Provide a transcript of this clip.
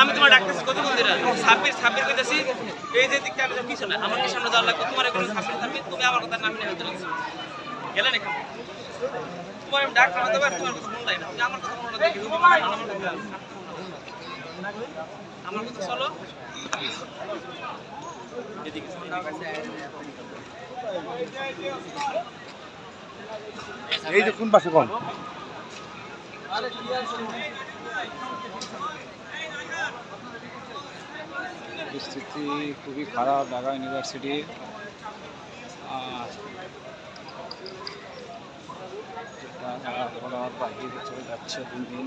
আমি তোমার ডাকতেছি। কত কোন দিরা সাব্বির সাব্বির কইতাছি। এই যে দিকটা আমি কিছু আমার কি সামনে যাওয়ার লাগবে। তোমার কোনো সাব্বির সাব্বির তুমি আমার কথা নাম নিয়ে লাগছে গেলে না তোমার আমি ডাক্তার হতে পারি তোমার কথা মনে না। আমার কথা মনে কথা আমার কথা চলো। এদিকে এই যে কোন পাশে কোন? পরিস্থিতি খুবই খারাপ, ঢাকা ইউনিভার্সিটি। বাইরে চলে যাচ্ছে দিন দিন।